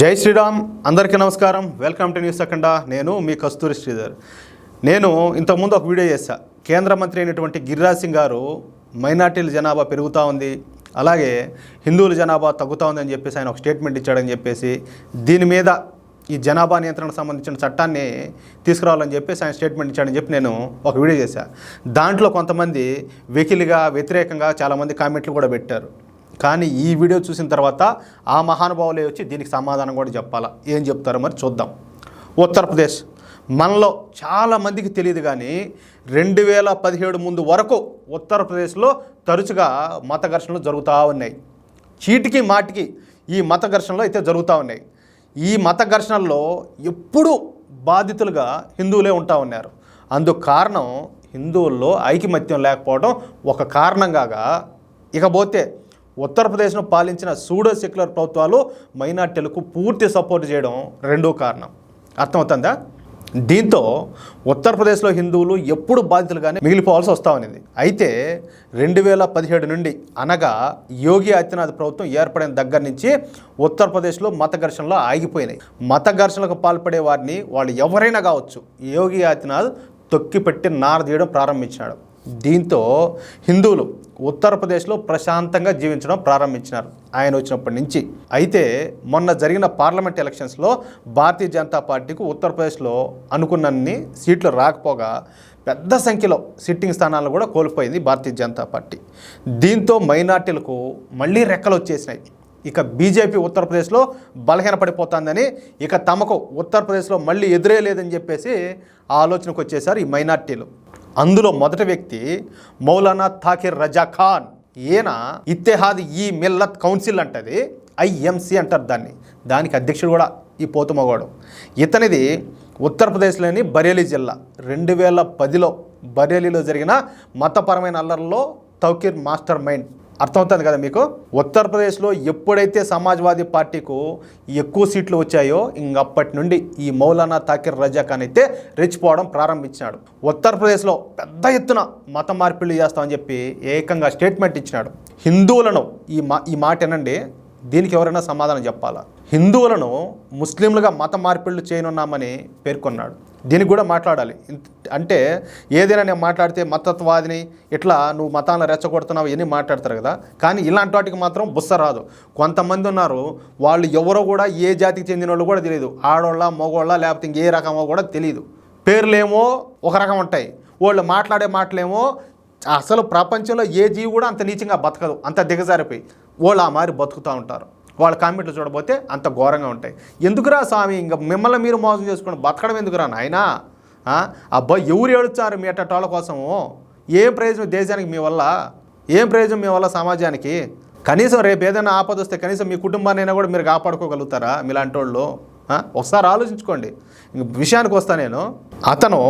జై శ్రీరామ్ అందరికీ నమస్కారం. వెల్కమ్ టు న్యూస్ అఖండ నేను మీ కస్తూరి శ్రీధర్. నేను ఇంతకుముందు ఒక వీడియో చేశా. కేంద్ర మంత్రి అయినటువంటి గిరిరాజ్ సింగ్ గారు మైనార్టీల జనాభా పెరుగుతూ ఉంది. అలాగే హిందువుల జనాభా తగ్గుతూ ఉంది అని చెప్పేసి ఆయన ఒక స్టేట్మెంట్ ఇచ్చాడని చెప్పేసి దీని మీద ఈ జనాభా నియంత్రణకు సంబంధించిన చట్టాన్ని తీసుకురావాలని చెప్పేసి ఆయన స్టేట్మెంట్ ఇచ్చాడని చెప్పి నేను ఒక వీడియో చేశాను దాంట్లో కొంతమంది వెకిలిగా వ్యతిరేకంగా చాలామంది కామెంట్లు కూడా పెట్టారు. కానీ ఈ వీడియో చూసిన తర్వాత ఆ మహానుభావులే వచ్చి దీనికి సమాధానం కూడా చెప్పాలా? ఏం చెప్తారో మరి చూద్దాం. ఉత్తరప్రదేశ్. మనలో చాలామందికి తెలియదు కానీ రెండు వేల పదిహేడు ముందు వరకు ఉత్తరప్రదేశ్లో తరచుగా మత ఘర్షణలు జరుగుతూ ఉన్నాయి. చీటికి మాటికి ఈ మత ఘర్షణలు అయితే జరుగుతూ ఉన్నాయి. ఈ మత ఘర్షణల్లో ఎప్పుడూ బాధితులుగా హిందువులే ఉంటా ఉన్నారు. అందుకు కారణం హిందువుల్లో ఐకమత్యం లేకపోవడం ఒక కారణంగా ఇకపోతే ఉత్తరప్రదేశ్ను పాలించిన సూడో సెక్యులర్ ప్రభుత్వాలు మైనార్టీలకు పూర్తి సపోర్ట్ చేయడం రెండో కారణం. అర్థమవుతుందా? దీంతో ఉత్తరప్రదేశ్లో హిందువులు ఎప్పుడు బాధితులుగానే మిగిలిపోవాల్సి వస్తూ ఉన్నది అయితే రెండు వేల పదిహేడు నుండి అనగా యోగి ఆదిత్యనాథ్ ప్రభుత్వం ఏర్పడిన దగ్గర నుంచి ఉత్తరప్రదేశ్లో మత ఘర్షణలు ఆగిపోయినాయి. మత ఘర్షణలకు పాల్పడే వారిని వాళ్ళు ఎవరైనా కావచ్చు యోగి ఆదిత్యనాథ్ తొక్కిపెట్టి నారదీయడం ప్రారంభించాడు దీంతో హిందువులు ఉత్తరప్రదేశ్లో ప్రశాంతంగా జీవించడం ప్రారంభించినారు. ఆయన వచ్చినప్పటి నుంచి. అయితే మొన్న జరిగిన పార్లమెంట్ ఎలక్షన్స్లో భారతీయ జనతా పార్టీకి ఉత్తరప్రదేశ్లో అనుకున్నన్ని సీట్లు రాకపోగా పెద్ద సంఖ్యలో సిట్టింగ్ స్థానాలను కూడా కోల్పోయింది భారతీయ జనతా పార్టీ. దీంతో మైనార్టీలకు మళ్ళీ రెక్కలు వచ్చేసినాయి. ఇక బీజేపీ ఉత్తరప్రదేశ్లో బలహీనపడిపోతుందని ఇక తమకు ఉత్తరప్రదేశ్లో మళ్ళీ ఎదురే లేదని చెప్పేసి ఆ ఆలోచనకు వచ్చేసారు ఈ మైనార్టీలు. అందులో మొదటి వ్యక్తి మౌలానా థాకిర్ రజా ఖాన్. ఈయన ఇత్తెహాద్ ఈ మిల్లత్ కౌన్సిల్ అంటది ఐఎంసి అంటారు దాన్ని. దానికి అధ్యక్షుడు కూడా ఈ పోతుమగోడు ఇతనిది ఉత్తరప్రదేశ్లోని బరేలీ జిల్లా. రెండు వేల పదిలో బరేలీలో జరిగిన మతపరమైన అల్లర్లో తౌకీర్ మాస్టర్ మైండ్ అర్థమవుతుంది కదా మీకు? ఉత్తరప్రదేశ్లో ఎప్పుడైతే సమాజ్వాదీ పార్టీకు ఎక్కువ సీట్లు వచ్చాయో ఇంకప్పటి నుండి ఈ మౌలానా తాకిర్ రజా ఖాన్ అయితే రెచ్చిపోవడం ప్రారంభించినాడు. ఉత్తరప్రదేశ్లో పెద్ద ఎత్తున మత మార్పిళ్ళు చేస్తామని చెప్పి ఏకంగా స్టేట్మెంట్ ఇచ్చినాడు. హిందువులను ఈ మా ఈ మాట ఏనండి దీనికి ఎవరైనా సమాధానం చెప్పాలా? హిందువులను ముస్లింలుగా మత మార్పిళ్ళు చేయనున్నామని పేర్కొన్నాడు. దీనికి కూడా మాట్లాడాలి. అంటే ఏదైనా నేను మాట్లాడితే మతత్వాదిని ఇట్లా నువ్వు మతాలను రెచ్చగొడుతున్నావు ఇవన్నీ మాట్లాడతారు కదా. కానీ ఇలాంటి వాటికి మాత్రం బుస్స రాదు. కొంతమంది ఉన్నారు వాళ్ళు ఎవరో కూడా ఏ జాతికి చెందిన వాళ్ళు కూడా తెలియదు. ఆడోళ్ళ మగోళ్ళ లేకపోతే ఇంకే రకమో కూడా తెలియదు. పేర్లేమో ఒక రకం ఉంటాయి. వాళ్ళు మాట్లాడే మాటలేమో అసలు ప్రపంచంలో ఏ జీవి కూడా అంత నీచంగా బతకదు. అంత దిగజారిపోయి. వాళ్ళు ఆ మారి బతుకుతూ ఉంటారు. వాళ్ళ కామెంట్లు చూడబోతే అంత ఘోరంగా ఉంటాయి. ఎందుకురా స్వామి? ఇంకా మిమ్మల్ని మీరు మోసం చేసుకుని బతకడం ఎందుకురా నాయనా? అబ్బాయి అబ్బా ఎవరు ఏడుచారు మీ అట్టోళ్ళ కోసము? ఏం ప్రయోజనం దేశానికి మీ వల్ల? ఏం ప్రయోజనం మీ వల్ల సమాజానికి? కనీసం రేపు ఏదైనా ఆపద వస్తే కనీసం మీ కుటుంబాన్నైనా కూడా మీరు కాపాడుకోగలుగుతారా మీలాంటి వాళ్ళు ఒకసారి ఆలోచించుకోండి. ఇంక విషయానికి వస్తా నేను. అతను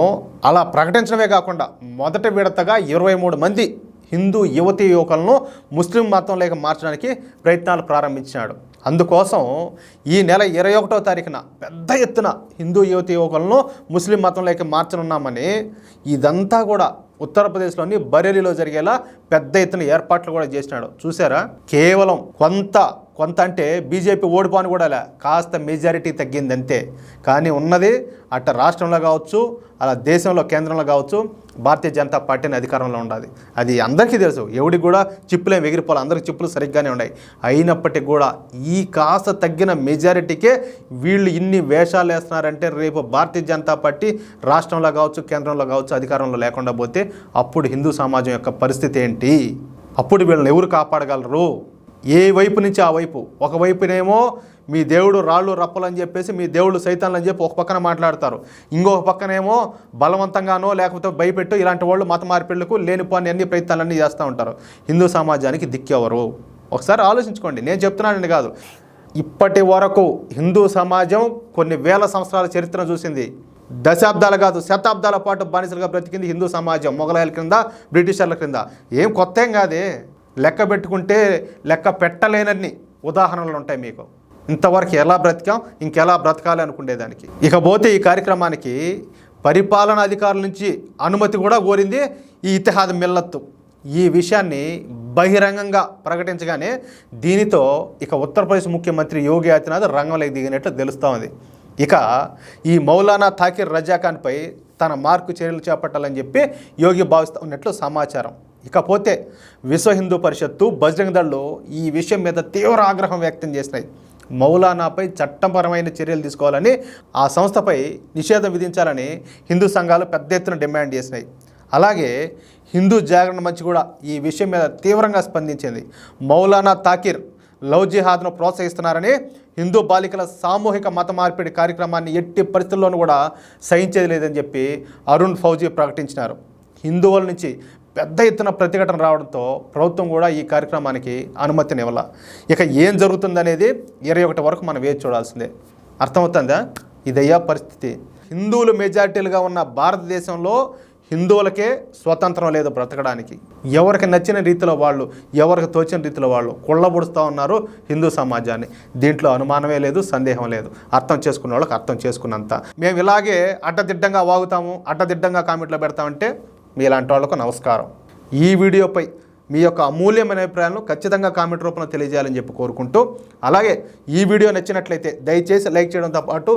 అలా ప్రకటించడమే కాకుండా మొదటి విడతగా ఇరవై మూడు మంది హిందూ యువతీ యువకులను ముస్లిం మతంలోకి మార్చడానికి ప్రయత్నాలు ప్రారంభించినాడు. అందుకోసం ఈ నెల ఇరవై ఒకటో తారీఖున పెద్ద ఎత్తున హిందూ యువతి యువకులను ముస్లిం మతంలోకి మార్చనున్నామని ఇదంతా కూడా ఉత్తరప్రదేశ్లోని బరేలీలో జరిగేలా పెద్ద ఎత్తున ఏర్పాట్లు కూడా చేసినాడు. చూసారా కేవలం కొంత కొంత అంటే బీజేపీ ఓడిపోని కూడా లే కాస్త మెజారిటీ తగ్గింది అంతే కానీ ఉన్నది అట్ట రాష్ట్రంలో కావచ్చు అలా దేశంలో కేంద్రంలో కావచ్చు భారతీయ జనతా పార్టీని అధికారంలో ఉండాలి. అది అందరికీ తెలుసు. ఎవడికి కూడా చిప్పులేం ఎగిరిపోవాలి అందరికి చిప్పులు సరిగ్గానే ఉన్నాయి. అయినప్పటికీ కూడా ఈ కాస్త తగ్గిన మెజారిటీకే వీళ్ళు ఇన్ని వేషాలు వేస్తున్నారంటే రేపు భారతీయ జనతా పార్టీ రాష్ట్రంలో కావచ్చు కేంద్రంలో కావచ్చు అధికారంలో లేకుండా పోతే అప్పుడు హిందూ సమాజం యొక్క పరిస్థితి ఏంటి? అప్పుడు వీళ్ళని ఎవరు కాపాడగలరు? ఏ వైపు నుంచి ఆ వైపు? ఒక వైపునేమో మీ దేవుడు రాళ్ళు రప్పలు అని చెప్పేసి మీ దేవుడు సైతాన్లు అని చెప్పి ఒక పక్కన మాట్లాడతారు. ఇంకొక పక్కనేమో బలవంతంగానో లేకపోతే భయపెట్టు ఇలాంటి వాళ్ళు మత మార్పిళ్ళకు లేనిపోని అన్ని ప్రయత్నాలన్నీ చేస్తూ ఉంటారు. హిందూ సమాజానికి దిక్కెవరు? ఒకసారి ఆలోచించుకోండి. నేను చెప్తున్నానని కాదు. ఇప్పటి వరకు హిందూ సమాజం కొన్ని వేల సంవత్సరాల చరిత్ర చూసింది. దశాబ్దాలు కాదు శతాబ్దాల పాటు బానిసలుగా బ్రతికింది హిందూ సమాజం మొఘలాయల క్రింద బ్రిటిషర్ల క్రింద. ఏం కొత్త ఏం కాదే? లెక్క పెట్టుకుంటే లెక్క పెట్టలేనన్ని ఉదాహరణలు ఉంటాయి మీకు. ఇంతవరకు ఎలా బ్రతికాం? ఇంకెలా బ్రతకాలి అనుకునేదానికి ఇకపోతే ఈ కార్యక్రమానికి పరిపాలనా అధికారుల నుంచి అనుమతి కూడా కోరింది ఈ ఇతిహాద్ మిల్లత్తు. ఈ విషయాన్ని బహిరంగంగా ప్రకటించగానే దీనితో ఇక ఉత్తరప్రదేశ్ ముఖ్యమంత్రి యోగి ఆదిత్యనాథ్ రంగంలోకి దిగినట్లు తెలుస్తూ ఉంది ఇక ఈ మౌలానా తాకిర్ రజాఖాన్పై తన మార్కు చర్యలు చేపట్టాలని చెప్పి యోగి భావిస్తూ ఉన్నట్లు సమాచారం. ఇకపోతే విశ్వ హిందూ పరిషత్తు బజరంగ్ దళ్ళు ఈ విషయం మీద తీవ్ర ఆగ్రహం వ్యక్తం చేసినాయి. మౌలానాపై చట్టపరమైన చర్యలు తీసుకోవాలని ఆ సంస్థపై నిషేధం విధించాలని హిందూ సంఘాలు పెద్ద ఎత్తున డిమాండ్ చేసినాయి. అలాగే హిందూ జాగరణ మంచి కూడా ఈ విషయం మీద తీవ్రంగా స్పందించింది. మౌలానా తాకిర్ లవ్ జిహాద్ను ప్రోత్సహిస్తున్నారని హిందూ బాలికల సామూహిక మత మార్పిడి కార్యక్రమాన్ని ఎట్టి పరిస్థితుల్లోనూ కూడా సహించేది లేదని చెప్పి అరుణ్ ఫౌజీ ప్రకటించినారు. హిందువుల నుంచి పెద్ద ఎత్తున ప్రతిఘటన రావడంతో ప్రభుత్వం కూడా ఈ కార్యక్రమానికి అనుమతినివ్వాల. ఇక ఏం జరుగుతుందనేది ఇరవై ఒకటి వరకు మనం వేచి చూడాల్సిందే. అర్థమవుతుందా? ఇదయ్యా పరిస్థితి. హిందువులు మెజార్టీలుగా ఉన్న భారతదేశంలో హిందువులకే స్వతంత్రం లేదు బ్రతకడానికి. ఎవరికి నచ్చిన రీతిలో వాళ్ళు ఎవరికి తోచిన రీతిలో వాళ్ళు కుళ్ళబుడుస్తూ ఉన్నారు హిందూ సమాజాన్ని. దీంట్లో అనుమానమే లేదు సందేహం లేదు. అర్థం చేసుకున్న వాళ్ళకి అర్థం చేసుకున్నంత. మేము ఇలాగే అడ్డదిడ్డంగా వాగుతాము అడ్డదిడ్డంగా కామెంట్లో పెడతామంటే మీలాంటి వాళ్ళకు నమస్కారం. ఈ వీడియోపై మీ యొక్క అమూల్యమైన అభిప్రాయాలను ఖచ్చితంగా కామెంట్ రూపంలో తెలియజేయాలని చెప్పి కోరుకుంటూ అలాగే ఈ వీడియో నచ్చినట్లయితే దయచేసి లైక్ చేయడంతో పాటు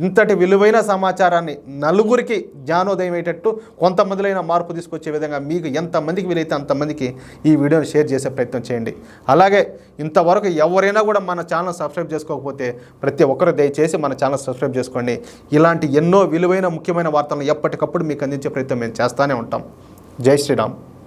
ఇంతటి విలువైన సమాచారాన్ని నలుగురికి జ్ఞానోదయం అయ్యేటట్టు కొంతమందిలైన మార్పు తీసుకొచ్చే విధంగా మీకు ఎంతమందికి వీలైతే అంతమందికి ఈ వీడియోని షేర్ చేసే ప్రయత్నం చేయండి. అలాగే ఇంతవరకు ఎవరైనా కూడా మన ఛానల్ సబ్స్క్రైబ్ చేసుకోకపోతే ప్రతి ఒక్కరు దయచేసి మన ఛానల్ సబ్స్క్రైబ్ చేసుకోండి. ఇలాంటి ఎన్నో విలువైన ముఖ్యమైన వార్తలను ఎప్పటికప్పుడు మీకు అందించే ప్రయత్నం మేము చేస్తూనే ఉంటాం. జై శ్రీరామ్.